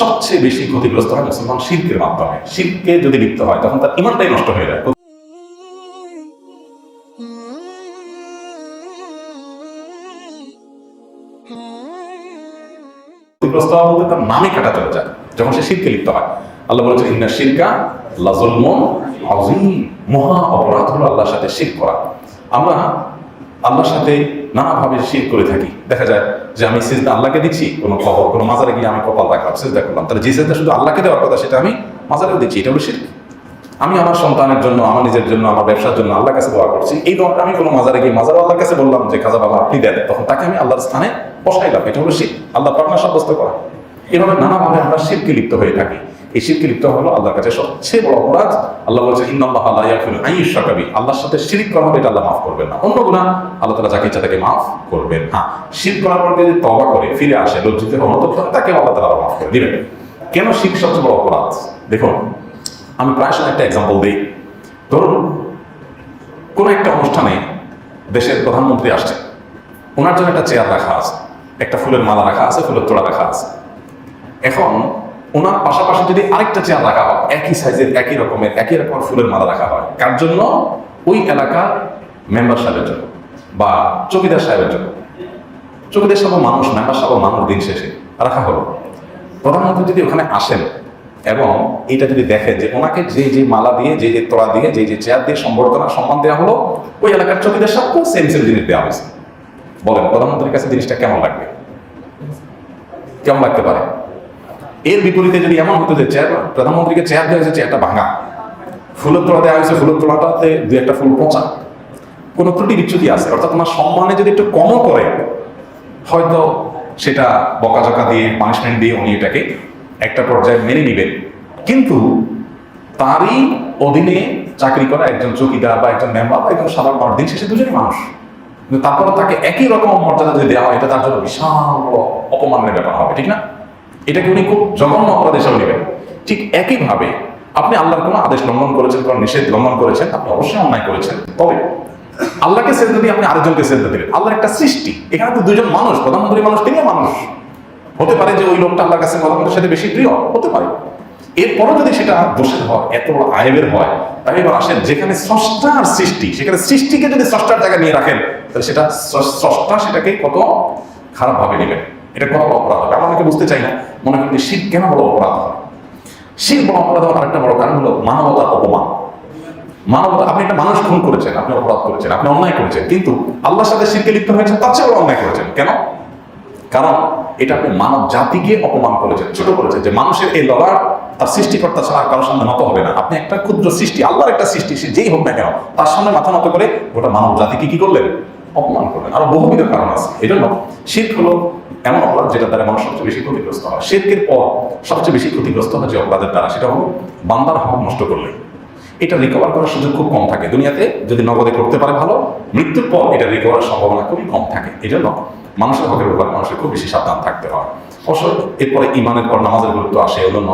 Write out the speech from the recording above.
সবচেয়ে বেশি ক্ষতিগ্রস্ত হয় মুসলমান শিল্পের মাধ্যমে। শিল্পকে যদি লিপ্ত হয়, তখন তার ইমানটাই নষ্ট হয়ে যায়। ক্ষতিগ্রস্ত হওয়া বলতে তার নামে কাটা চলে যায়, যখন সে শিরকে লিপ্ত হয়। আল্লাহ বলেছে ইন্না শিরকা লাজুলমুন আযীম। মহা অপরাধ হলো আল্লাহর সাথে শির করা। আমরা আল্লাহর সাথে নানাভাবে শির করে থাকি। দেখা যায় যে আমি সিজদা আল্লাহকে দিচ্ছি, কোনো খবর কোনো মাজারে গিয়ে আমি কপাল রাখলাম, সিজদা করলাম। তাহলে যে সিজদা শুধু আল্লাহকে দেওয়ার কথা, সেটা আমি মাজারেও দিচ্ছি, এটা হলো শিরক আমি আমার সন্তানের জন্য, আমার নিজের জন্য, আমার ব্যবসার জন্য আল্লাহর কাছে দোয়া করছি। এই দোয়াটা আমি কোনো মাজারে গিয়ে মাজার আল্লাহর কাছে বললাম যে, খাজা বাবা, আপনি দেন। তখন তাকে আমি আল্লাহর স্থানে বসাইলাম। এটা হলো শির। আল্লাহ পাটনা সাব্যস্ত করা। এভাবে নানাভাবে আমরা শিরকে লিপ্ত হয়ে থাকি। এই শিরকে লিপ্ত হলো আল্লাহর কাছে সবচেয়ে বড় অপরাধ। আল্লাহ বলছে ইন্নাল্লাহ আল্লাহ ইয়াকুল আইয়ুশ শাকাবি আল্লাহর সাথে শিরিক করা হবে এটা আল্লাহ মাফ করবেন না। অন্য গুনাহ, আল্লাহ তাআলা যাকে ইচ্ছা তাকে মাফ করবেন হ্যাঁ শিরক করার পর যদি তওবা করে, ফিরে আসে, লজ্জিত অনুতপ্ত তাকে আল্লাহ তাআলা মাফ করে দিবেন। কেন শিরক সবচেয়ে বড় অপরাধ? দেখুন, আমি প্রায় সময় একটা এক্সাম্পল দিই। ধরুন, কোন একটা অনুষ্ঠানে দেশের প্রধানমন্ত্রী আসছে। ওনার জন্য একটা চেয়ার রাখা আছে। একটা ফুলের মালা রাখা আছে, ফুলের তোড়া রাখা আছে। এখন ওনার পাশাপাশি যদি আরেকটা চেয়ার রাখা হয়, একই সাইজের একই রকমের, একই রকম ফুলের মালা রাখা হয়। কার জন্য? ওই এলাকার মেম্বার সাহেবের জন্য বা চকিদার সাহেবের জন্য। চকিদার সাহেব মানুষ মেম্বার সাহেব মানুষ দিন শেষে রাখা হলো। প্রধানমন্ত্রী যদি ওখানে আসেন এবং এটা যদি দেখেন যে ওনাকে যে যে মালা দিয়ে, যে যে তোড়া দিয়ে, যে যে চেয়ার দিয়ে সম্বর্ধনা, সম্মান দেওয়া হলো, ওই এলাকার চৌকিদার সাহেবকেও সেম সেম জিনিস দেওয়া হয়েছে। বলেন, প্রধানমন্ত্রীর কাছে জিনিসটা কেমন লাগবে? কেমন লাগতে পারে? এর বিপরীতে যদি এমন হতো যে চেয়ার প্রধানমন্ত্রীকে চেয়ার দেওয়া হয়েছে চেয়ারটা ভাঙা। ফুলের তোলা দেওয়া হয়েছে, ফুলের তোলাটাতে দু একটা ফুল পচা। কোনো ত্রুটি বিচ্যুতি আছে, অর্থাৎ তোমার সম্মানে যদি একটু কমও করে হয়তো সেটা বকাঝকা দিয়ে পানিশমেন্ট দিয়ে উনি এটাকে একটা পর্যায়ে মেনে নেবেন। কিন্তু তারই অধীনে চাকরি করা একজন চৌকিদার বা একজন মেম্বার বা একজন সাধারণ মানুষ, দিন শেষে দুজনই মানুষ। তারপরে তাকে একই রকম মর্যাদা যদি দেওয়া হয়, এটা তার জন্য বিশাল অপমানের ব্যাপার হবে, ঠিক না? এটাকে উনি খুব জঘন্য অপরাধ হিসেবে নেবেন। ঠিক একইভাবে আপনি আল্লাহর কোনো আদেশ লঙ্ঘন করেছেন, কোনো নিষেধ লঙ্ঘন করেছেন, আপনি অবশ্যই অন্যায় করেছেন। তবে আল্লাহকে সেজদা দিয়ে আপনি আরেকজনকে সেজদা দিলেন। আল্লাহর একটা সৃষ্টি। এখানে তো দুজন মানুষ, প্রধানমন্ত্রী মানুষ তিনিও মানুষ। হতে পারে যে ওই লোকটা আল্লাহর কাছে প্রধানমন্ত্রীর সাথে বেশি প্রিয়, হতে পারে। এরপরও যদি সেটা দোষের হয়, এত বড় আয়েবের হয়, তাহলে এবার আসেন, যেখানে স্রষ্টার সৃষ্টি, সেখানে সৃষ্টিকে যদি স্রষ্টার জায়গায় নিয়ে রাখেন, তাহলে সেটা স্রষ্টা সেটাকে কত খারাপ ভাবে নেবেন। এটা কত বড় অপরাধ আমরা অনেকে বুঝতে চাই না। মনে করি শীত কেন বড় অপরাধ শীত বড় অপরাধ হওয়ার আরেকটা বড় কারণ হলো মানবতার অপমান। মানবতা আপনি একটা মানুষ খুন করেছেন, আপনি অপরাধ করেছেন, আপনি অন্যায় করেছেন, কিন্তু আল্লাহর সাথে শিরকে লিপ্ত হয়েছেন, তার চেয়ে বড় অন্যায় করেছেন। কেন? কারণ এটা আপনি মানব জাতিকে অপমান করেছেন, ছোট করেছেন, যে মানুষের এই লড়ার তার সৃষ্টিকর্তা ছাড়া কারোর সামনে নত হবে না। আপনি একটা ক্ষুদ্র সৃষ্টি, আল্লাহর একটা সৃষ্টি, সে যেই হোক না কেন, তার সামনে মাথা নত করে গোটা মানব জাতিকে কি করলেন? অপমান করলেন। আরও বহুবিধ কারণ আছে। এই জন্য শির্ক হলো এমন অপরাধ যেটা দ্বারা মানুষ সবচেয়ে বেশি ক্ষতিগ্রস্ত হয়। শেরকের পর সবচেয়ে বেশি ক্ষতিগ্রস্ত হয় যে অপরাধের দ্বারা, সেটা হলো বান্দার হক নষ্ট করলে। এটা রিকভার করার সুযোগ খুব কম থাকে। দুনিয়াতে যদি নগদে করতে পারে ভালো, মৃত্যুর পর এটা রিকভারের সম্ভাবনা খুবই কম থাকে। এই জন্য মানুষের হকের ব্যাপারে মানুষের খুব বেশি সাবধান থাকতে হয়। অবশ্য এরপরে ইমানের পর নামাজের গুরুত্ব আসে এজন্য